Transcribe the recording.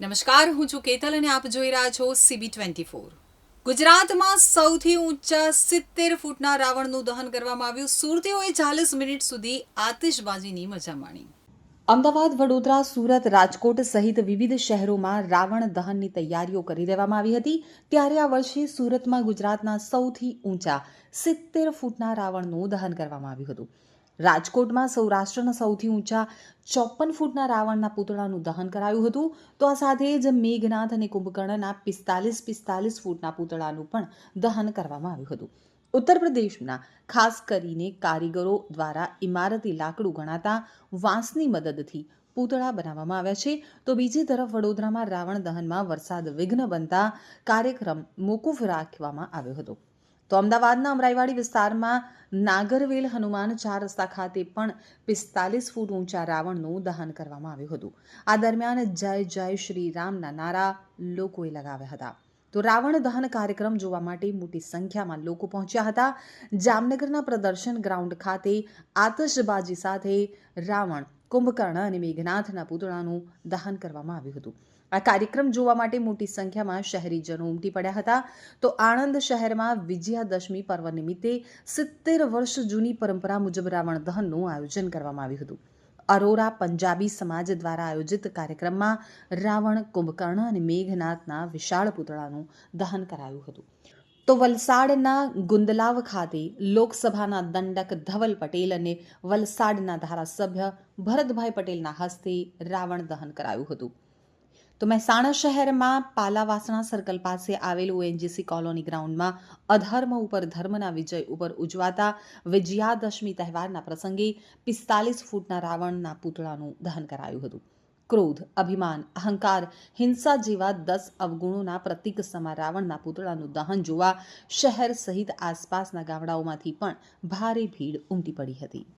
નમસ્કાર, હું છું કેતલ અને આપ જોઈ રહ્યા છો સીબી ટ્વેન્ટી ફોર ગુજરાતમાં સૌથી ઊંચા સિત્તેર ફૂટના રાવણનું દહન કરવામાં આવ્યું. સુરતીઓએ ચાલીસ મિનિટ સુધી આતિશબાજીની મજા માણી. અમદાવાદ, વડોદરા, સુરત, રાજકોટ સહિત વિવિધ શહેરોમાં રાવણ દહનની તૈયારીઓ કરી દેવામાં આવી હતી. ત્યારે આ વર્ષે સુરતમાં ગુજરાતના સૌથી ઊંચા સિત્તેર ફૂટના રાવણનું દહન કરવામાં આવ્યું હતું. રાજકોટમાં સૌરાષ્ટ્રના સૌથી ઊંચા ચોપન ફૂટના રાવણના પુતળાનું દહન કરાયું હતું. તો આ સાથે જ મેઘનાથ અને કુંભકર્ણના પિસ્તાલીસ પિસ્તાલીસ ફૂટના પુતળાનું પણ દહન કરવામાં આવ્યું હતું. ઉત્તર પ્રદેશના ખાસ કરીને કારીગરો દ્વારા ઇમારતી લાકડું ગણાતા વાંસની મદદથી પૂતળા બનાવવામાં આવ્યા છે. તો બીજી તરફ વડોદરામાં રાવણ દહનમાં વરસાદ વિઘ્ન બનતા કાર્યક્રમ મોકૂફ રાખવામાં આવ્યો હતો. તો અમદાવાદના અમરાઈવાડી વિસ્તારમાં નાગરવેલ હનુમાન ચાર રસ્તા ખાતે પણ પિસ્તાલીસ ફૂટ ઊંચા રાવણનું દહન કરવામાં આવ્યું હતું. આ દરમિયાન જય જય શ્રી રામના નારા લોકોએ લગાવ્યા હતા. તો રાવણ દહન કાર્યક્રમ જોવા માટે મોટી સંખ્યામાં લોકો પહોંચ્યા હતા. જામનગરના પ્રદર્શન ગ્રાઉન્ડ ખાતે આતશબાજી સાથે રાવણ કુંભકર્ણ અને મેઘનાથના પૂતળાનું દહન કરવામાં આવ્યું હતું. આ કાર્યક્રમ જોવા માટે મોટી સંખ્યામાં શહેરીજનો ઉમટી પડ્યા હતા. તો આણંદ શહેરમાં વિજયાદશમી પર્વ નિમિત્તે સિત્તેર વર્ષ જૂની પરંપરા મુજબ રાવણ દહનનું આયોજન કરવામાં આવ્યું હતું. અરોરા પંજાબી સમાજ દ્વારા આયોજિત કાર્યક્રમમાં રાવણ, કુંભકર્ણ અને મેઘનાથના વિશાળ પુતળાનું દહન કરાયું હતું. તો વલસાડના ગુંદલાવ ખાતે લોકસભાના દંડક ધવલ પટેલ અને વલસાડના ધારાસભ્ય ભરતભાઈ પટેલના હસ્તે રાવણ દહન કરાયું હતું. તો મહેસાણા શહેરમાં પાલાવાસણા સર્કલ પાસે આવેલ ઓએનજીસી કોલોની ગ્રાઉન્ડમાં અધર્મ ઉપર ધર્મના વિજય ઉપર ઉજવાતા વિજયાદશમી તહેવારના પ્રસંગે પિસ્તાલીસ ફૂટના રાવણના પૂતળાનું દહન કરાયું હતું. ક્રોધ અભિમાન અહંકાર હિંસા જેવા દસ અવગુણોના પ્રતીક સમા રાવણના પૂતળાનું દહન જોવા શહેર સહિત આસપાસના ગામડાઓમાંથી પણ ભારે ભીડ ઉમટી પડી હતી